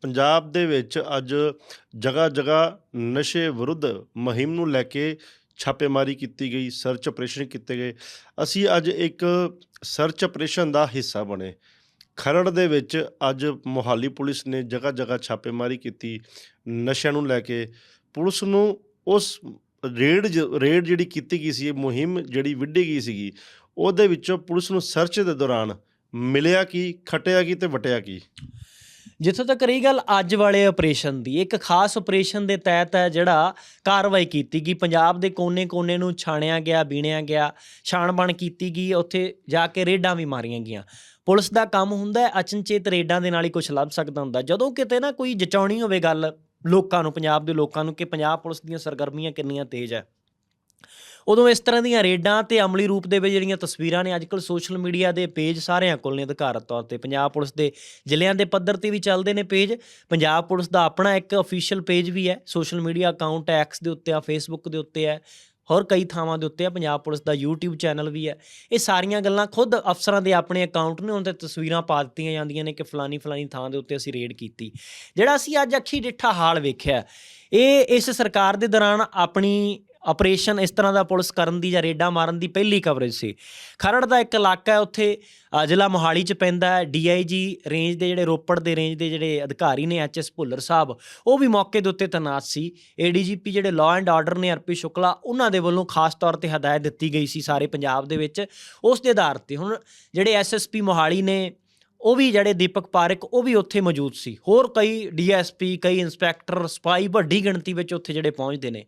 ਪੰਜਾਬ ਦੇ ਵਿੱਚ ਅੱਜ ਜਗ੍ਹਾ ਜਗ੍ਹਾ ਨਸ਼ੇ ਵਿਰੁੱਧ ਮੁਹਿੰਮ ਨੂੰ ਲੈ ਕੇ ਛਾਪੇਮਾਰੀ ਕੀਤੀ ਗਈ ਸਰਚ ਆਪਰੇਸ਼ਨ ਕੀਤੇ ਗਏ। ਅਸੀਂ ਅੱਜ ਇੱਕ ਸਰਚ ਆਪਰੇਸ਼ਨ ਦਾ ਹਿੱਸਾ ਬਣੇ। ਖਰੜ ਦੇ ਵਿੱਚ ਅੱਜ ਮੋਹਾਲੀ ਪੁਲਿਸ ਨੇ ਜਗ੍ਹਾ ਜਗ੍ਹਾ ਛਾਪੇਮਾਰੀ ਕੀਤੀ ਨਸ਼ਿਆਂ ਨੂੰ ਲੈ ਕੇ। ਪੁਲਿਸ ਨੂੰ ਉਸ ਰੇਡ ਜ- ਰੇਡ ਜਿਹੜੀ ਕੀਤੀ ਗਈ ਸੀ ਇਹ ਮੁਹਿੰਮ ਜਿਹੜੀ ਵਿੱਢੀ ਗਈ ਸੀਗੀ, ਉਹਦੇ ਵਿੱਚੋਂ ਪੁਲਿਸ ਨੂੰ ਸਰਚ ਦੇ ਦੌਰਾਨ ਮਿਲਿਆ ਕੀ, ਖਟਿਆ ਕੀ ਤੇ ਵਟਿਆ ਕੀ? ਜਿੱਥੋਂ ਤੱਕ ਰਹੀ ਗੱਲ ਅੱਜ ਵਾਲੇ ਆਪਰੇਸ਼ਨ ਦੀ, ਇੱਕ ਖਾਸ ਆਪਰੇਸ਼ਨ ਦੇ ਤਹਿਤ ਹੈ ਜਿਹੜਾ ਕਾਰਵਾਈ ਕੀਤੀ ਗਈ। ਪੰਜਾਬ ਦੇ ਕੋਨੇ-ਕੋਨੇ ਨੂੰ ਛਾਣਿਆ ਗਿਆ, ਬੀਣਿਆ ਗਿਆ, ਛਾਣਬਣ ਕੀਤੀ ਗਈ, ਉੱਥੇ ਜਾ ਕੇ ਰੇਡਾਂ ਵੀ ਮਾਰੀਆਂ ਗਈਆਂ। ਪੁਲਿਸ ਦਾ ਕੰਮ ਹੁੰਦਾ ਹੈ, ਅਚਨਚੇਤ ਰੇਡਾਂ ਦੇ ਨਾਲ ਹੀ ਕੁਝ ਲੱਭ ਸਕਦਾ ਹੁੰਦਾ। ਜਦੋਂ ਕਿਤੇ ਨਾ ਕੋਈ ਜਚਾਉਣੀ ਹੋਵੇ ਗੱਲ, ਲੋਕਾਂ ਨੂੰ, ਪੰਜਾਬ ਦੇ ਲੋਕਾਂ ਨੂੰ, ਕਿ ਪੰਜਾਬ ਪੁਲਿਸ ਦੀਆਂ ਸਰਗਰਮੀਆਂ ਕਿੰਨੀਆਂ ਤੇਜ਼ ਹੈ। ਉਦੋਂ ਇਸ ਤਰ੍ਹਾਂ ਦੀਆਂ ਰੇਡਾਂ ਤੇ ਅਮਲੀ ਰੂਪ ਦੇ ਵਿੱਚ ਜਿਹੜੀਆਂ ਤਸਵੀਰਾਂ ਨੇ ਅੱਜਕੱਲ ਸੋਸ਼ਲ ਮੀਡੀਆ ਦੇ ਪੇਜ ਸਾਰਿਆਂ ਕੋਲ ਨੇ ਅਧਿਕਾਰਤ ਤੌਰ ਤੇ। ਪੰਜਾਬ ਪੁਲਿਸ ਦੇ ਜ਼ਿਲ੍ਹਿਆਂ ਦੇ ਪੱਧਰ ਤੇ ਵੀ ਚੱਲਦੇ ਨੇ ਪੇਜ ਪੰਜਾਬ ਪੁਲਿਸ ਦਾ ਆਪਣਾ ਇੱਕ ਅਫੀਸ਼ੀਅਲ ਪੇਜ ਵੀ ਹੈ। ਸੋਸ਼ਲ ਮੀਡੀਆ ਅਕਾਊਂਟ ਐਕਸ ਦੇ ਉੱਤੇ ਆ ਫੇਸਬੁੱਕ ਦੇ ਉੱਤੇ ਹੈ ਹੋਰ ਕਈ ਥਾਵਾਂ ਦੇ ਉੱਤੇ ਆ। ਪੰਜਾਬ ਪੁਲਿਸ ਦਾ YouTube ਚੈਨਲ ਵੀ ਹੈ। ਇਹ ਸਾਰੀਆਂ ਗੱਲਾਂ ਖੁਦ ਅਫਸਰਾਂ ਦੇ ਆਪਣੇ ਅਕਾਊਂਟ ਨੇ ਉਹਨਾਂ ਤੇ ਤਸਵੀਰਾਂ ਪਾ ਦਿੱਤੀਆਂ ਜਾਂਦੀਆਂ ਨੇ ਕਿ ਫਲਾਨੀ ਫਲਾਨੀ ਥਾਂ ਦੇ ਉੱਤੇ ਅਸੀਂ ਰੇਡ ਕੀਤੀ। ਜਿਹੜਾ ਅਸੀਂ ਅੱਜ ਅੱਖੀ ਡਿੱਠਾ ਹਾਲ ਵੇਖਿਆ, ਇਹ ਇਸ ਸਰਕਾਰ ਦੇ ਦੌਰਾਨ ਆਪਣੀ ਆਪਰੇਸ਼ਨ ਇਸ ਤਰ੍ਹਾਂ ਦਾ ਪੁਲਿਸ ਕਰਨ ਦੀ ਜਾਂ ਰੇਡਾਂ ਮਾਰਨ ਦੀ ਪਹਿਲੀ ਕਵਰੇਜ ਸੀ। ਖਰੜ ਦਾ ਇੱਕ ਇਲਾਕਾ ਹੈ, ਉੱਥੇ ਜ਼ਿਲ੍ਹਾ ਮੋਹਾਲੀ ਚ ਪੈਂਦਾ ਹੈ। ਡੀਆਈਜੀ ਰੇਂਜ ਦੇ ਜਿਹੜੇ ਰੋਪੜ ਦੇ ਰੇਂਜ ਦੇ ਜਿਹੜੇ ਅਧਿਕਾਰੀ ਨੇ ਐਚਐਸ ਭੁੱਲਰ ਸਾਹਿਬ, ਉਹ ਵੀ ਮੌਕੇ ਦੇ ਉੱਤੇ ਤੈਨਾਤ ਸੀ। ਏਡੀਜੀਪੀ ਜਿਹੜੇ ਲਾਅ ਐਂਡ ਆਰਡਰ ਨੇ ਅਰਪੀ ਸ਼ੁਕਲਾ, ਉਹਨਾਂ ਦੇ ਵੱਲੋਂ ਖਾਸ ਤੌਰ ਤੇ ਹਦਾਇਤ ਦਿੱਤੀ ਗਈ ਸੀ ਸਾਰੇ ਪੰਜਾਬ ਦੇ ਵਿੱਚ। ਉਸ ਦੇ ਆਧਾਰ ਤੇ ਹੁਣ ਜਿਹੜੇ ਐਸਐਸਪੀ ਮੋਹਾਲੀ ਨੇ ਉਹ ਵੀ ਜਿਹੜੇ ਦੀਪਕ ਪਾਰਕ, ਉਹ ਵੀ ਉੱਥੇ ਮੌਜੂਦ ਸੀ। ਹੋਰ ਕਈ ਡੀਐਸਪੀ, ਕਈ ਇੰਸਪੈਕਟਰ ਸਪਾਈ ਵੱਡੀ ਗਿਣਤੀ ਵਿੱਚ ਉੱਥੇ ਜਿਹੜੇ ਪਹੁੰਚਦੇ ਨੇ।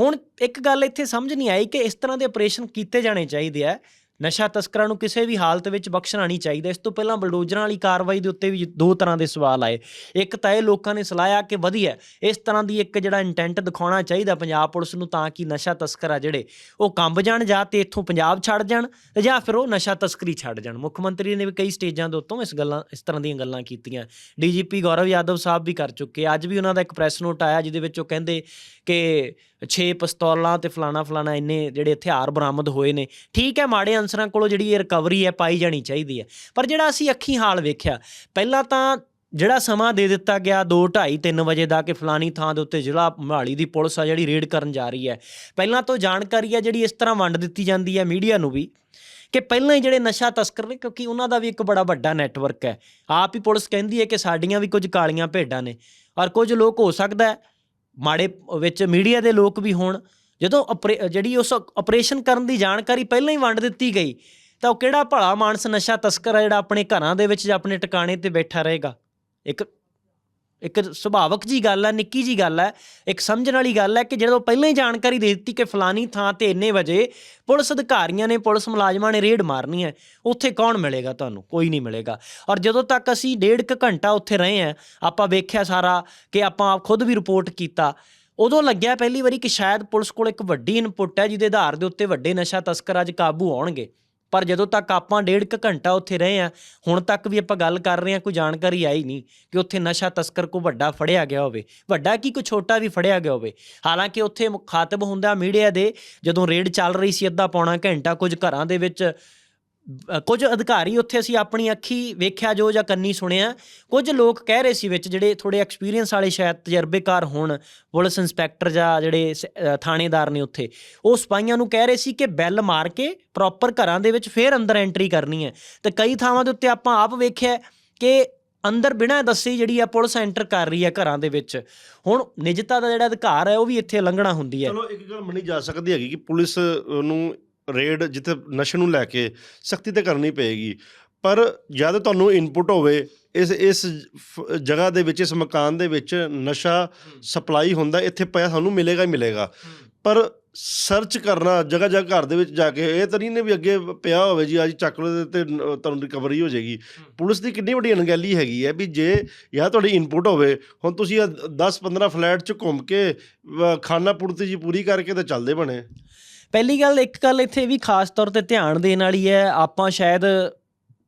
ਹੁਣ ਇੱਕ ਗੱਲ ਇੱਥੇ ਸਮਝ ਨਹੀਂ ਆਈ ਕਿ ਇਸ ਤਰ੍ਹਾਂ ਦੇ ਆਪਰੇਸ਼ਨ ਕੀਤੇ ਜਾਣੇ ਚਾਹੀਦੇ ਆ। ਨਸ਼ਾ ਤਸਕਰਾਂ ਨੂੰ ਕਿਸੇ ਵੀ ਹਾਲਤ ਵਿੱਚ ਬਖਸ਼ਣਾ ਨਹੀਂ ਚਾਹੀਦਾ। ਇਸ ਤੋਂ ਪਹਿਲਾਂ ਬਲਡੋਜ਼ਰਾਂ ਵਾਲੀ ਕਾਰਵਾਈ ਦੇ ਉੱਤੇ ਵੀ ਦੋ ਤਰ੍ਹਾਂ ਦੇ ਸਵਾਲ ਆਏ। ਇੱਕ ਤਾਂ ਇਹ ਲੋਕਾਂ ਨੇ ਸਲਾਹਿਆ ਕਿ ਵਧੀਆ, ਇਸ ਤਰ੍ਹਾਂ ਦੀ ਇੱਕ ਜਿਹੜਾ ਇੰਟੈਂਟ ਦਿਖਾਉਣਾ ਚਾਹੀਦਾ ਪੰਜਾਬ ਪੁਲਿਸ ਨੂੰ ਤਾਂ ਕਿ ਨਸ਼ਾ ਤਸਕਰ ਆ ਜਿਹੜੇ, ਉਹ ਕੰਬ ਜਾਣ ਜਾਂ ਤੇ ਇੱਥੋਂ ਪੰਜਾਬ ਛੱਡ ਜਾਣ ਜਾਂ ਫਿਰ ਉਹ ਨਸ਼ਾ ਤਸਕਰੀ ਛੱਡ ਜਾਣ। ਮੁੱਖ ਮੰਤਰੀ ਨੇ ਵੀ ਕਈ ਸਟੇਜਾਂ ਦੇ ਉੱਤੋਂ ਇਸ ਗੱਲਾਂ, ਇਸ ਤਰ੍ਹਾਂ ਦੀਆਂ ਗੱਲਾਂ ਕੀਤੀਆਂ। ਡੀਜੀਪੀ ਗੌਰਵ ਯਾਦਵ ਸਾਹਿਬ ਵੀ ਕਰ ਚੁੱਕੇ ਅੱਜ ਵੀ ਉਹਨਾਂ ਦਾ ਇੱਕ ਪ੍ਰੈਸ ਨੋਟ ਆਇਆ ਜਿਹਦੇ ਵਿੱਚ ਉਹ ਕਹਿੰਦੇ ਕਿ 6 ਪਿਸਤੌਲਾਂ ਤੇ ਫਲਾਣਾ ਫਲਾਣਾ ਇੰਨੇ ਜਿਹੜੇ ਹਥਿਆਰ ਬਰਾਮਦ ਹੋਏ ਨੇ। ਠੀਕ ਹੈ, ਮਾੜੇ ਅਨਸਰਾਂ ਕੋਲੋਂ ਜਿਹੜੀ ਇਹ ਰਿਕਵਰੀ ਹੈ, ਪਾਈ ਜਾਣੀ ਚਾਹੀਦੀ ਹੈ। ਪਰ ਜਿਹੜਾ ਅਸੀਂ ਅੱਖੀ ਹਾਲ ਵੇਖਿਆ, ਪਹਿਲਾਂ ਤਾਂ ਜਿਹੜਾ ਸਮਾਂ ਦੇ ਦਿੱਤਾ ਗਿਆ 2 2:30 3 ਵਜੇ ਦਾ ਕਿ ਫਲਾਨੀ ਥਾਂ ਦੇ ਉੱਤੇ ਜ਼ਿਲ੍ਹਾ ਮੋਹਾਲੀ ਦੀ ਪੁਲਿਸ ਆ ਜਿਹੜੀ ਰੇਡ ਕਰਨ ਜਾ ਰਹੀ ਹੈ। ਪਹਿਲਾਂ ਤੋਂ ਜਾਣਕਾਰੀ ਹੈ ਜਿਹੜੀ ਇਸ ਤਰ੍ਹਾਂ ਵੰਡ ਦਿੱਤੀ ਜਾਂਦੀ ਹੈ ਮੀਡੀਆ ਨੂੰ ਵੀ ਕਿ ਪਹਿਲਾਂ ਹੀ ਜਿਹੜੇ ਨਸ਼ਾ ਤਸਕਰ ਨੇ, ਕਿਉਂਕਿ ਉਹਨਾਂ ਦਾ ਵੀ ਇੱਕ ਬੜਾ ਵੱਡਾ ਨੈਟਵਰਕ ਹੈ। ਆਪ ਹੀ ਪੁਲਿਸ ਕਹਿੰਦੀ ਹੈ ਕਿ ਸਾਡੀਆਂ ਵੀ ਕੁਝ ਕਾਲੀਆਂ ਭੇਡਾਂ ਨੇ। ਔਰ ਕੁਝ ਲੋਕ ਹੋ ਸਕਦਾ ਹੈ ਮਾੜੇ ਵਿੱਚ ਮੀਡੀਆ ਦੇ ਲੋਕ ਵੀ ਹੋਣ, ਜਦੋਂ ਆਪਰੇ- ਜਿਹੜੀ ਉਸ ਆਪਰੇਸ਼ਨ ਕਰਨ ਦੀ ਜਾਣਕਾਰੀ ਪਹਿਲਾਂ ਹੀ ਵੰਡ ਦਿੱਤੀ ਗਈ, ਤਾਂ ਉਹ ਕਿਹੜਾ ਭਲਾ ਮਾਨਸ ਨਸ਼ਾ ਤਸਕਰ ਹੈ ਜਿਹੜਾ ਆਪਣੇ ਘਰਾਂ ਦੇ ਵਿੱਚ ਜਾਂ ਆਪਣੇ ਟਿਕਾਣੇ ਤੇ ਬੈਠਾ ਰਹੇਗਾ? ਇੱਕ ਇੱਕ ਸੁਭਾਵਕ ਜੀ ਗੱਲ ਹੈ ਨਿੱਕੀ ਜੀ ਗੱਲ ਹੈ ਇੱਕ ਸਮਝਣ ਵਾਲੀ ਗੱਲ ਹੈ ਕਿ ਜਦੋਂ ਪਹਿਲਾਂ ਹੀ ਜਾਣਕਾਰੀ ਦੇ ਦਿੱਤੀ ਕਿ ਫਲਾਨੀ ਥਾਂ ਤੇ ਇੰਨੇ ਵਜੇ ਪੁਲਿਸ ਅਧਿਕਾਰੀਆਂ ਨੇ, ਪੁਲਿਸ ਮੁਲਾਜ਼ਮਾਂ ਨੇ ਰੇਡ ਮਾਰਨੀ ਹੈ, ਉੱਥੇ ਕੌਣ ਮਿਲੇਗਾ ਤੁਹਾਨੂੰ? ਕੋਈ ਨਹੀਂ ਮਿਲੇਗਾ। ਔਰ ਜਦੋਂ ਤੱਕ ਅਸੀਂ ਡੇਢ ਕੁ ਘੰਟਾ ਉੱਥੇ ਰਹੇ ਹਾਂ, ਆਪਾਂ ਵੇਖਿਆ ਸਾਰਾ ਕਿ ਆਪਾਂ ਖੁਦ ਵੀ ਰਿਪੋਰਟ ਕੀਤਾ। ਉਦੋਂ ਲੱਗਿਆ ਪਹਿਲੀ ਵਾਰੀ ਕਿ ਸ਼ਾਇਦ ਪੁਲਿਸ ਕੋਲ ਇੱਕ ਵੱਡੀ ਇਨਪੁਟ ਹੈ, ਜਿਹਦੇ ਆਧਾਰ ਦੇ ਉੱਤੇ ਵੱਡੇ ਨਸ਼ਾ ਤਸਕਰ ਅੱਜ ਕਾਬੂ ਆਉਣਗੇ। ਪਰ ਜਦੋਂ ਤੱਕ ਆਪਾਂ ਡੇਢ ਕੁ ਘੰਟਾ ਉੱਥੇ ਰਹੇ ਆ ਹੁਣ ਤੱਕ ਵੀ ਆਪਾਂ ਗੱਲ ਕਰ ਰਹੇ ਆ ਕੋਈ ਜਾਣਕਾਰੀ ਆਈ ਨਹੀਂ ਕਿ ਉੱਥੇ ਨਸ਼ਾ ਤਸਕਰ ਕੋ ਵੱਡਾ ਫੜਿਆ ਗਿਆ ਹੋਵੇ। ਵੱਡਾ ਕੀ, ਕੋਈ ਛੋਟਾ ਵੀ ਫੜਿਆ ਗਿਆ ਹੋਵੇ। ਹਾਲਾਂਕਿ ਉੱਥੇ ਮੁਖਾਤਬ ਹੁੰਦਾ ਮੀਡੀਆ ਦੇ, ਜਦੋਂ ਰੇਡ ਚੱਲ ਰਹੀ ਸੀ, ਅੱਧਾ ਪੌਣਾ ਘੰਟਾ ਕੁਝ ਘਰਾਂ ਦੇ ਵਿੱਚ ਕੁਝ ਅਧਿਕਾਰੀ ਉੱਥੇ ਅਸੀਂ ਆਪਣੀ ਅੱਖੀ ਵੇਖਿਆ ਜੋ ਜਾਂ ਕੰਨੀ ਸੁਣਿਆ। ਕੁਝ ਲੋਕ ਕਹਿ ਰਹੇ ਸੀ ਵਿੱਚ ਜਿਹੜੇ ਥੋੜੇ ਐਕਸਪੀਰੀਅੰਸ ਵਾਲੇ ਸ਼ਾਇਦ ਤਜਰਬੇਕਾਰ ਹੋਣ, ਪੁਲਿਸ ਇੰਸਪੈਕਟਰ ਜਾਂ ਜਿਹੜੇ ਸ- ਥਾਣੇਦਾਰ ਨੇ ਉੱਥੇ। ਉਹ ਸਿਪਾਹੀਆਂ ਨੂੰ ਕਹਿ ਰਹੇ ਸੀ ਕਿ ਬੈਲ ਮਾਰ ਕੇ ਪ੍ਰੋਪਰ ਘਰਾਂ ਦੇ ਵਿੱਚ ਫੇਰ ਅੰਦਰ ਐਂਟਰੀ ਕਰਨੀ ਹੈ। ਤੇ ਕਈ ਥਾਵਾਂ ਦੇ ਉੱਤੇ ਆਪਾਂ ਆਪ ਵੇਖਿਆ ਕਿ ਅੰਦਰ ਬਿਨਾਂ ਦੱਸੇ ਜਿਹੜੀ ਆ ਪੁਲਿਸ ਐਂਟਰ ਕਰ ਰਹੀ ਹੈ ਘਰਾਂ ਦੇ ਵਿੱਚ। ਹੁਣ ਨਿਜਤਾ ਦਾ ਜਿਹੜਾ ਅਧਿਕਾਰ ਹੈ ਉਹ ਵੀ ਇੱਥੇ ਲੰਘਣਾ ਹੁੰਦੀ ਹੈ। ਚਲੋ ਇੱਕ ਗੱਲ ਮੰਨੀ ਜਾ ਸਕਦੀ ਹੈਗੀ ਕਿ ਪੁਲਿਸ ਨੂੰ ਰੇਡ ਜਿੱਥੇ ਨਸ਼ੇ ਨੂੰ ਲੈ ਕੇ ਸਖਤੀ ਤੇ ਕਰਨੀ ਪਏਗੀ। ਪਰ ਜਦ ਤੁਹਾਨੂੰ ਇਨਪੁਟ ਹੋਵੇ ਇਸ ਇਸ ਫ- ਜਗ੍ਹਾ ਦੇ ਵਿੱਚ ਇਸ ਮਕਾਨ ਦੇ ਵਿੱਚ ਨਸ਼ਾ ਸਪਲਾਈ ਹੁੰਦਾ ਇੱਥੇ ਪਿਆ ਸਾਨੂੰ ਮਿਲੇਗਾ ਹੀ ਮਿਲੇਗਾ। ਪਰ ਸਰਚ ਕਰਨਾ ਜਗ੍ਹਾ ਜਗ੍ਹਾ ਘਰ ਦੇ ਵਿੱਚ ਜਾ ਕੇ ਇਹ ਤਾਂ ਨਹੀਂ ਨੇ ਵੀ ਅੱਗੇ ਪਿਆ ਹੋਵੇ ਜੀ ਅੱਜ ਚੱਕ ਲਓ ਤੇ ਤੁਹਾਨੂੰ ਰਿਕਵਰੀ ਹੋ ਜਾਏਗੀ। ਪੁਲਿਸ ਦੀ ਕਿੰਨੀ ਵੱਡੀ ਅਣਗਹਿਲੀ ਹੈਗੀ ਹੈ ਵੀ ਜੇ ਜਾਂ ਤੁਹਾਡੀ ਇਨਪੁਟ ਹੋਵੇ ਹੁਣ ਤੁਸੀਂ 10 15 ਫਲੈਟ ਚ ਘੁੰਮ ਕੇ ਅ, ਖਾਨਾ ਪੂਰਤੀ ਜੀ ਪੂਰੀ ਕਰਕੇ ਤਾਂ ਚੱਲਦੇ ਬਣੇ। ਪਹਿਲੀ ਗੱਲ, ਇੱਕ ਗੱਲ ਇੱਥੇ ਵੀ ਖਾਸ ਤੌਰ ਤੇ ਧਿਆਨ ਦੇਣ ਵਾਲੀ ਹੈ, ਆਪਾਂ ਸ਼ਾਇਦ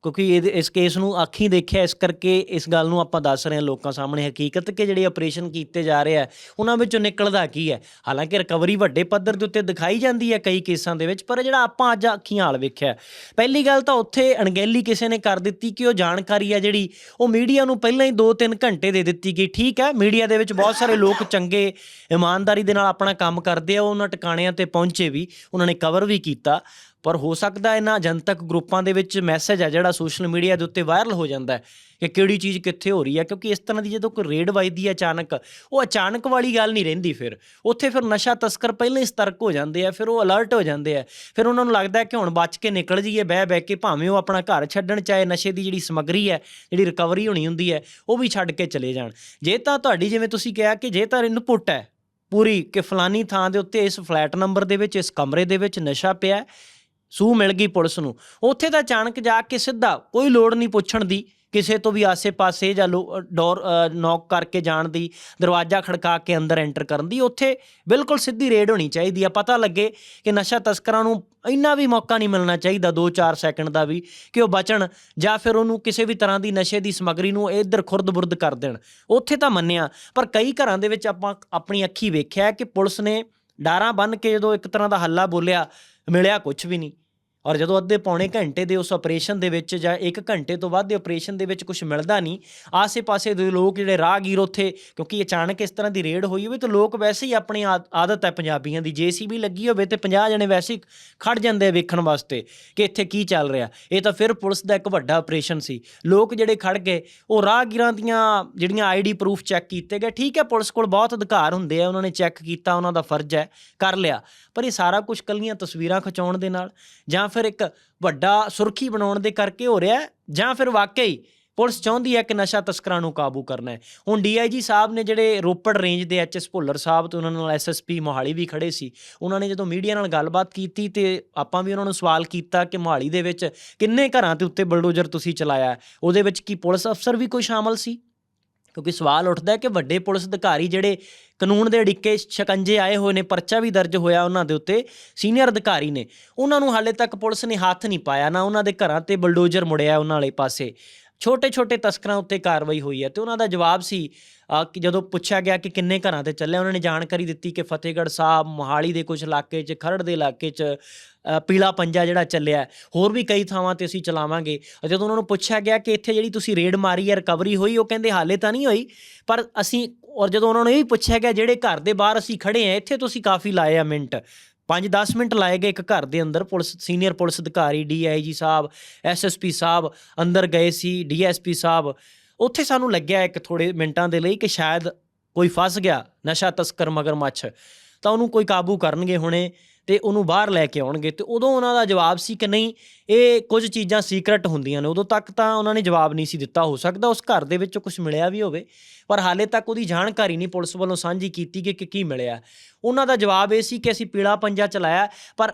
ਕਿਉਂਕਿ ਇਹ ਇਸ ਕੇਸ ਨੂੰ ਅੱਖੀਂ ਦੇਖਿਆ, ਇਸ ਕਰਕੇ ਇਸ ਗੱਲ ਨੂੰ ਆਪਾਂ ਦੱਸ ਰਹੇ ਹਾਂ ਲੋਕਾਂ ਸਾਹਮਣੇ ਹਕੀਕਤ ਕਿ ਜਿਹੜੇ ਆਪਰੇਸ਼ਨ ਕੀਤੇ ਜਾ ਰਹੇ ਆ, ਉਹਨਾਂ ਵਿੱਚੋਂ ਨਿਕਲਦਾ ਕੀ ਹੈ? ਹਾਲਾਂਕਿ ਰਿਕਵਰੀ ਵੱਡੇ ਪੱਧਰ ਦੇ ਉੱਤੇ ਦਿਖਾਈ ਜਾਂਦੀ ਹੈ ਕਈ ਕੇਸਾਂ ਦੇ ਵਿੱਚ, ਪਰ ਜਿਹੜਾ ਆਪਾਂ ਅੱਜ ਅੱਖੀਂ ਹਾਲ ਵੇਖਿਆ, ਪਹਿਲੀ ਗੱਲ ਤਾਂ ਉੱਥੇ ਅਣਗਹਿਲੀ ਕਿਸੇ ਨੇ ਕਰ ਦਿੱਤੀ ਕਿ ਉਹ ਜਾਣਕਾਰੀ ਆ ਜਿਹੜੀ ਉਹ ਮੀਡੀਆ ਨੂੰ ਪਹਿਲਾਂ ਹੀ 2-3 ਘੰਟੇ ਦੇ ਦਿੱਤੀ ਗਈ ਠੀਕ ਹੈ ਮੀਡੀਆ ਦੇ ਵਿੱਚ ਬਹੁਤ ਸਾਰੇ ਲੋਕ ਚੰਗੇ ਇਮਾਨਦਾਰੀ ਦੇ ਨਾਲ ਆਪਣਾ ਕੰਮ ਕਰਦੇ ਆ, ਉਹ ਉਹਨਾਂ ਟਿਕਾਣਿਆਂ ਤੇ ਪਹੁੰਚੇ ਵੀ, ਉਹਨਾਂ ਨੇ ਕਵਰ ਵੀ ਕੀਤਾ। ਪਰ ਹੋ ਸਕਦਾ ਇਹਨਾਂ ਜਨਤਕ ਗਰੁੱਪਾਂ ਦੇ ਵਿੱਚ ਮੈਸੇਜ ਹੈ ਜਿਹੜਾ ਸੋਸ਼ਲ ਮੀਡੀਆ ਦੇ ਉੱਤੇ ਵਾਇਰਲ ਹੋ ਜਾਂਦਾ ਹੈ ਕਿ ਕਿਹੜੀ ਚੀਜ਼ ਕਿੱਥੇ ਹੋ ਰਹੀ ਹੈ, ਕਿਉਂਕਿ ਇਸ ਤਰ੍ਹਾਂ ਦੀ ਜਦੋਂ ਕੋਈ ਰੇਡ ਵੱਜਦੀ ਹੈ ਅਚਾਨਕ, ਉਹ ਅਚਾਨਕ ਵਾਲੀ ਗੱਲ ਨਹੀਂ ਰਹਿੰਦੀ ਫਿਰ। ਉੱਥੇ ਫਿਰ ਨਸ਼ਾ ਤਸਕਰ ਪਹਿਲਾਂ ਹੀ ਸਤਰਕ ਹੋ ਜਾਂਦੇ ਆ, ਫਿਰ ਉਹ ਅਲਰਟ ਹੋ ਜਾਂਦੇ ਆ। ਫਿਰ ਉਹਨਾਂ ਨੂੰ ਲੱਗਦਾ ਕਿ ਹੁਣ ਬਚ ਕੇ ਨਿਕਲ ਜਾਈਏ, ਬਹਿ ਬਹਿ ਕੇ ਭਾਵੇਂ ਉਹ ਆਪਣਾ ਘਰ ਛੱਡਣ ਚਾਹੇ ਨਸ਼ੇ ਦੀ ਜਿਹੜੀ ਸਮੱਗਰੀ ਹੈ, ਜਿਹੜੀ ਰਿਕਵਰੀ ਹੋਣੀ ਹੁੰਦੀ ਹੈ, ਉਹ ਵੀ ਛੱਡ ਕੇ ਚਲੇ ਜਾਣ। ਜੇ ਤਾਂ ਤੁਹਾਡੀ, ਜਿਵੇਂ ਤੁਸੀਂ ਕਿਹਾ ਕਿ ਜੇ ਤਾਂ ਇਨਪੁੱਟ ਹੈ ਪੂਰੀ ਕਿ ਫਲਾਨੀ ਥਾਂ ਦੇ ਉੱਤੇ ਇਸ ਫਲੈਟ ਨੰਬਰ ਦੇ ਵਿੱਚ, ਇਸ ਕਮਰੇ ਦੇ ਵਿੱਚ ਨਸ਼ਾ ਪਿਆ ਹੈ, ਸੂਹ ਮਿਲ ਗਈ ਪੁਲਿਸ ਨੂੰ। ਉੱਥੇ ਤਾਂ ਅਚਾਨਕ ਜਾ ਕੇ ਸਿੱਧਾ ਕੋਈ ਲੋੜ ਨਹੀਂ ਪੁੱਛਣ ਦੀ ਕਿਸੇ ਤੋਂ ਵੀ ਆਸੇ-ਪਾਸੇ ਜਾਂ ਲੋ- ਡੋਰ ਨੌਕ ਕਰਕੇ ਜਾਣ ਦੀ ਦਰਵਾਜ਼ਾ ਖੜਕਾ ਕੇ ਅੰਦਰ ਐਂਟਰ ਕਰਨ ਦੀ ਉੱਥੇ ਬਿਲਕੁਲ ਸਿੱਧੀ ਰੇਡ ਹੋਣੀ ਚਾਹੀਦੀ ਆ। ਪਤਾ ਲੱਗੇ ਕਿ ਨਸ਼ਾ ਤਸਕਰਾਂ ਨੂੰ ਇੰਨਾ ਵੀ ਮੌਕਾ ਨਹੀਂ ਮਿਲਣਾ ਚਾਹੀਦਾ 2-4 ਸੈਕਿੰਡ ਦਾ ਵੀ ਕਿ ਉਹ ਬਚਣ ਜਾਂ ਫਿਰ ਉਹਨੂੰ ਕਿਸੇ ਵੀ ਤਰ੍ਹਾਂ ਦੀ ਨਸ਼ੇ ਦੀ ਸਮੱਗਰੀ ਨੂੰ ਇੱਧਰ ਖੁਰਦ-ਬੁਰਦ ਕਰ ਦੇਣ। ਉੱਥੇ ਤਾਂ ਮੰਨਿਆ ਪਰ ਕਈ ਘਰਾਂ ਦੇ ਵਿੱਚ ਆਪਾਂ ਆਪਣੀ ਅੱਖੀ ਵੇਖਿਆ ਕਿ ਪੁਲਿਸ ਨੇ ਡਾਰਾਂ ਬੰਨ ਕੇ ਜਦੋਂ ਇੱਕ ਤਰ੍ਹਾਂ ਦਾ ਹੱਲਾ ਬੋਲਿਆ ਮਿਲਿਆ ਕੁਝ ਵੀ ਨਹੀਂ। ਔਰ ਜਦੋਂ ਅੱਧੇ ਪੌਣੇ ਘੰਟੇ ਦੇ ਉਸ ਆਪਰੇਸ਼ਨ ਦੇ ਵਿੱਚ ਜਾਂ 1 ਘੰਟੇ ਤੋਂ ਵੱਧ ਦੇ ਆਪਰੇਸ਼ਨ ਦੇ ਵਿੱਚ ਕੁਝ ਮਿਲਦਾ ਨਹੀਂ, ਆਸੇ-ਪਾਸੇ ਦੇ ਲੋਕ ਜਿਹੜੇ ਰਾਹਗੀਰ ਉੱਥੇ, ਕਿਉਂਕਿ ਅਚਾਨਕ ਇਸ ਤਰ੍ਹਾਂ ਦੀ ਰੇਡ ਹੋਈ ਹੋਵੇ ਤਾਂ ਲੋਕ ਵੈਸੇ ਹੀ ਆਪਣੀ ਆਦ- ਆਦਤ ਹੈ ਪੰਜਾਬੀਆਂ ਦੀ। ਜੀਸੀਬੀ ਲੱਗੀ ਹੋਵੇ ਤੇ 50 ਜਣੇ ਵੈਸੇ ਹੀ ਖੜ ਜਾਂਦੇ ਆ ਵੇਖਣ ਵਾਸਤੇ ਕਿ ਇੱਥੇ ਕੀ ਚੱਲ ਰਿਹਾ। ਇਹ ਤਾਂ ਫਿਰ ਪੁਲਿਸ ਦਾ ਇੱਕ ਵੱਡਾ ਆਪਰੇਸ਼ਨ ਸੀ। ਲੋਕ ਜਿਹੜੇ ਖੜ ਗਏ, ਉਹ ਰਾਹਗੀਰਾਂ ਦੀਆਂ ਜਿਹੜੀਆਂ ਆਈਡੀ ਪ੍ਰੂਫ ਚੈੱਕ ਕੀਤੇ ਗਏ। ਠੀਕ ਹੈ, ਪੁਲਿਸ ਕੋਲ ਬਹੁਤ ਅਧਿਕਾਰ ਹੁੰਦੇ ਆ, ਉਹਨਾਂ ਨੇ ਚੈੱਕ ਕੀਤਾ, ਉਹਨਾਂ ਦਾ ਫਰਜ਼ ਹੈ, ਕਰ ਲਿਆ। ਪਰ ਇਹ ਸਾਰਾ ਕੁਝ ਕੱਲੀਆਂ ਤਸਵੀਰਾਂ ਖਿਚਾਉਣ ਦੇ ਨਾਲ ਜਾਂ ਫਿਰ ਇੱਕ ਵੱਡਾ ਸੁਰਖੀ ਬਣਾਉਣ ਦੇ ਕਰਕੇ ਹੋ ਰਿਹਾ ਜਾਂ ਫਿਰ ਵਾਕਈ ਪੁਲਿਸ ਚਾਹੁੰਦੀ ਹੈ ਕਿ ਨਸ਼ਾ ਤਸਕਰਾਂ ਨੂੰ ਕਾਬੂ ਕਰਨਾ ਹੈ। ਹੁਣ ਡੀਆਈਜੀ ਸਾਹਿਬ ਨੇ ਜਿਹੜੇ ਰੋਪੜ ਰੇਂਜ ਦੇ ਐਚਐਸ ਭੁੱਲਰ ਸਾਹਿਬ ਤੇ ਉਹਨਾਂ ਨਾਲ ਐਸਐਸਪੀ ਮੋਹਾਲੀ ਵੀ ਖੜੇ ਸੀ, ਉਹਨਾਂ ਨੇ ਜਦੋਂ ਮੀਡੀਆ ਨਾਲ ਗੱਲਬਾਤ ਕੀਤੀ ਤੇ ਆਪਾਂ ਵੀ ਉਹਨਾਂ ਨੂੰ ਸਵਾਲ ਕੀਤਾ ਕਿ ਮੋਹਾਲੀ ਦੇ ਵਿੱਚ ਕਿੰਨੇ ਘਰਾਂ ਦੇ ਉੱਤੇ ਬਲਡੋਜ਼ਰ ਤੁਸੀਂ ਚਲਾਇਆ ਉਹਦੇ ਵਿੱਚ ਕੀ ਪੁਲਿਸ ਅਫਸਰ ਵੀ ਕੋਈ ਸ਼ਾਮਲ ਸੀ? ਕਿਉਂਕਿ ਸਵਾਲ ਉੱਠਦਾ ਹੈ ਕਿ ਵੱਡੇ ਪੁਲਿਸ ਅਧਿਕਾਰੀ ਜਿਹੜੇ ਕਾਨੂੰਨ ਦੇ ਅੜਿੱਕੇ ਸ਼ਿਕੰਜੇ ਆਏ ਹੋਏ ਨੇ, ਪਰਚਾ ਵੀ ਦਰਜ ਹੋਇਆ ਉਹਨਾਂ ਦੇ ਉੱਤੇ, ਸੀਨੀਅਰ ਅਧਿਕਾਰੀ ਨੇ। ਉਹਨਾਂ ਨੂੰ ਹਾਲੇ ਤੱਕ ਪੁਲਿਸ ਨੇ ਹੱਥ ਨਹੀਂ ਪਾਇਆ, ਨਾ ਉਹਨਾਂ ਦੇ ਘਰਾਂ ਤੇ ਬਲਡੋਜ਼ਰ ਮੁੜਿਆ ਉਹਨਾਂ ਵਾਲੇ ਪਾਸੇ। ਛੋਟੇ ਛੋਟੇ ਤਸਕਰਾਂ ਉੱਤੇ ਕਾਰਵਾਈ ਹੋਈ ਹੈ ਤੇ ਉਹਨਾਂ ਦਾ ਜਵਾਬ ਸੀ ਕਿ ਜਦੋਂ ਪੁੱਛਿਆ ਗਿਆ ਕਿ ਕਿੰਨੇ ਘਰਾਂ ਤੇ ਚੱਲਿਆ, ਉਹਨਾਂ ਨੇ ਜਾਣਕਾਰੀ ਦਿੱਤੀ ਕਿ ਫਤਿਹਗੜ੍ਹ ਸਾਹਿਬ, ਮੋਹਾਲੀ ਦੇ ਕੁਝ ਇਲਾਕੇ 'ਚ, ਖਰੜ ਦੇ ਇਲਾਕੇ 'ਚ ਪੀਲਾ ਪੰਜਾ ਜਿਹੜਾ ਚੱਲਿਆ। ਹੋਰ ਵੀ ਕਈ ਥਾਵਾਂ ਤੇ ਅਸੀਂ ਚਲਾਵਾਂਗੇ। ਜਦੋਂ ਉਹਨਾਂ ਨੂੰ ਪੁੱਛਿਆ ਗਿਆ ਕਿ ਇੱਥੇ ਜਿਹੜੀ ਤੁਸੀਂ ਰੇਡ ਮਾਰੀ ਹੈ, ਰਿਕਵਰੀ ਹੋਈ, ਉਹ ਕਹਿੰਦੇ ਹਾਲੇ ਤਾਂ ਨਹੀਂ ਹੋਈ। ਪਰ ਅਸੀਂ, ਔਰ ਜਦੋਂ ਉਹਨਾਂ ਨੂੰ ਇਹ ਵੀ ਪੁੱਛਿਆ ਗਿਆ, ਜਿਹੜੇ ਘਰ ਦੇ ਬਾਹਰ ਅਸੀਂ ਖੜੇ ਆ ਇੱਥੇ ਤੁਸੀਂ ਕਾਫੀ ਲਾਏ ਆ ਮਿੰਟ। 5-10 ਮਿੰਟ ਲਾਏ ਗਏ ਇੱਕ ਘਰ ਦੇ ਅੰਦਰ। ਪੁਲਿਸ, ਸੀਨੀਅਰ ਪੁਲਿਸ ਅਧਿਕਾਰੀ ਡੀਆਈਜੀ ਸਾਹਿਬ ਐਸਐਸਪੀ ਸਾਹਿਬ ਅੰਦਰ ਗਏ ਸੀ ਡੀਐਸਪੀ ਸਾਹਿਬ। ਉੱਥੇ ਸਾਨੂੰ ਲੱਗਿਆ ਇੱਕ ਥੋੜੇ ਮਿੰਟਾਂ ਦੇ ਲਈ ਕਿ ਸ਼ਾਇਦ ਕੋਈ ਫਸ ਗਿਆ, ਨਸ਼ਾ ਤਸਕਰ ਮਗਰਮੱਛ ਤਾਂ ਉਹਨੂੰ ਕੋਈ ਕਾਬੂ ਕਰਨਗੇ ਹੁਣੇ ਤੇ ਉਹਨੂੰ ਬਾਹਰ ਲੈ ਕੇ ਆਉਣਗੇ। ਤੇ ਉਦੋਂ ਉਹਨਾਂ ਦਾ ਜਵਾਬ ਸੀ ਕਿ ਨਹੀਂ, ਇਹ ਕੁਝ ਚੀਜ਼ਾਂ ਸੀਕ੍ਰੇਟ ਹੁੰਦੀਆਂ ਨੇ। ਉਦੋਂ ਤੱਕ ਤਾਂ ਉਹਨਾਂ ਨੇ ਜਵਾਬ ਨਹੀਂ ਸੀ ਦਿੱਤਾ। ਹੋ ਸਕਦਾ ਉਸ ਘਰ ਦੇ ਵਿੱਚੋਂ ਕੁਝ ਮਿਲਿਆ ਵੀ ਹੋਵੇ, ਪਰ ਹਾਲੇ ਤੱਕ ਉਹਦੀ ਜਾਣਕਾਰੀ ਨਹੀਂ ਪੁਲਿਸ ਵੱਲੋਂ ਸਾਂਝੀ ਕੀਤੀ ਕਿ ਕੀ ਮਿਲਿਆ। ਉਹਨਾਂ ਦਾ ਜਵਾਬ ਇਹ ਸੀ ਕਿ ਅਸੀਂ ਪੀਲਾ ਪੰਜਾ ਚਲਾਇਆ, ਪਰ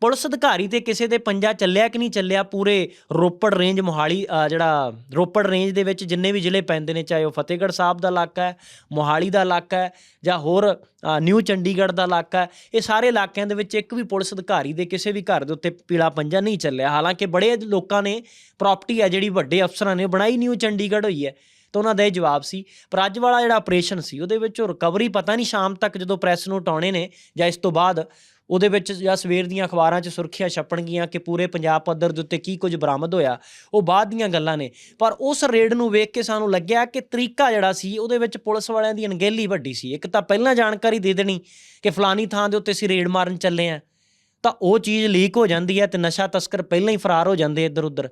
ਪੁਲਿਸ ਅਧਿਕਾਰੀ ਤੇ ਕਿਸੇ ਦੇ ਪੰਜਾ ਚੱਲਿਆ ਕਿ ਨਹੀਂ ਚੱਲਿਆ, ਪੂਰੇ ਰੋਪੜ ਰੇਂਜ ਮੋਹਾਲੀ ਜਿਹੜਾ ਰੋਪੜ ਰੇਂਜ ਦੇ ਵਿੱਚ ਜਿੰਨੇ ਵੀ ਜ਼ਿਲ੍ਹੇ ਪੈਂਦੇ ਨੇ, ਚਾਹੇ ਉਹ ਫਤਿਹਗੜ੍ਹ ਸਾਹਿਬ ਦਾ ਇਲਾਕਾ ਹੈ, ਮੋਹਾਲੀ ਦਾ ਇਲਾਕਾ ਹੈ, ਜਾਂ ਹੋਰ ਨਿਊ ਚੰਡੀਗੜ੍ਹ ਦਾ ਇਲਾਕਾ ਹੈ, ਇਹ ਸਾਰੇ ਇਲਾਕਿਆਂ ਦੇ ਵਿੱਚ ਇੱਕ ਵੀ ਪੁਲਿਸ ਅਧਿਕਾਰੀ ਦੇ ਕਿਸੇ ਵੀ ਘਰ ਦੇ ਉੱਤੇ ਪੀਲਾ ਪੰਜਾ ਨਹੀਂ ਚੱਲਿਆ। ਹਾਲਾਂਕਿ ਬੜੇ ਲੋਕਾਂ ਨੇ ਪ੍ਰਾਪਰਟੀ ਹੈ ਜਿਹੜੀ ਵੱਡੇ ਅਫਸਰਾਂ ਨੇ ਬਣਾਈ ਨਿਊ ਚੰਡੀਗੜ੍ਹ ਹੋਈ ਹੈ, ਤਾਂ ਉਹਨਾਂ ਦਾ ਇਹ ਜਵਾਬ ਸੀ। ਪਰ ਅੱਜ ਵਾਲਾ ਜਿਹੜਾ ਆਪਰੇਸ਼ਨ ਸੀ, ਉਹਦੇ ਵਿੱਚ ਉਹ ਰਿਕਵਰੀ ਪਤਾ ਨਹੀਂ ਸ਼ਾਮ ਤੱਕ ਜਦੋਂ ਪ੍ਰੈਸ ਨੂੰ ਟਾਉਣੇ ਨੇ ਜਾਂ ਇਸ ਤੋਂ ਬਾਅਦ ਉਹਦੇ ਵਿੱਚ ਜਾਂ ਸਵੇਰ ਦੀਆਂ ਅਖਬਾਰਾਂ 'ਚ ਸੁਰਖੀਆਂ ਛਪਣਗੀਆਂ ਕਿ ਪੂਰੇ ਪੰਜਾਬ ਪੱਧਰ ਦੇ ਉੱਤੇ ਕੀ ਕੁਝ ਬਰਾਮਦ ਹੋਇਆ, ਉਹ ਬਾਅਦ ਦੀਆਂ ਗੱਲਾਂ ਨੇ। ਪਰ ਉਸ ਰੇਡ ਨੂੰ ਵੇਖ ਕੇ ਸਾਨੂੰ ਲੱਗਿਆ ਕਿ ਤਰੀਕਾ ਜਿਹੜਾ ਸੀ, ਉਹਦੇ ਵਿੱਚ ਪੁਲਿਸ ਵਾਲਿਆਂ ਦੀ ਅਣਗਹਿਲੀ ਵੱਡੀ ਸੀ। ਇੱਕ ਤਾਂ ਪਹਿਲਾਂ ਜਾਣਕਾਰੀ ਦੇ ਦੇਣੀ ਕਿ ਫਲਾਨੀ ਥਾਂ ਦੇ ਉੱਤੇ ਅਸੀਂ ਰੇਡ ਮਾਰਨ ਚੱਲੇ ਆ, ਤਾਂ ਉਹ ਚੀਜ਼ ਲੀਕ ਹੋ ਜਾਂਦੀ ਹੈ ਤੇ ਨਸ਼ਾ ਤਸਕਰ ਪਹਿਲਾਂ ਹੀ ਫਰਾਰ ਹੋ ਜਾਂਦੇ ਇੱਧਰ ਉੱਧਰ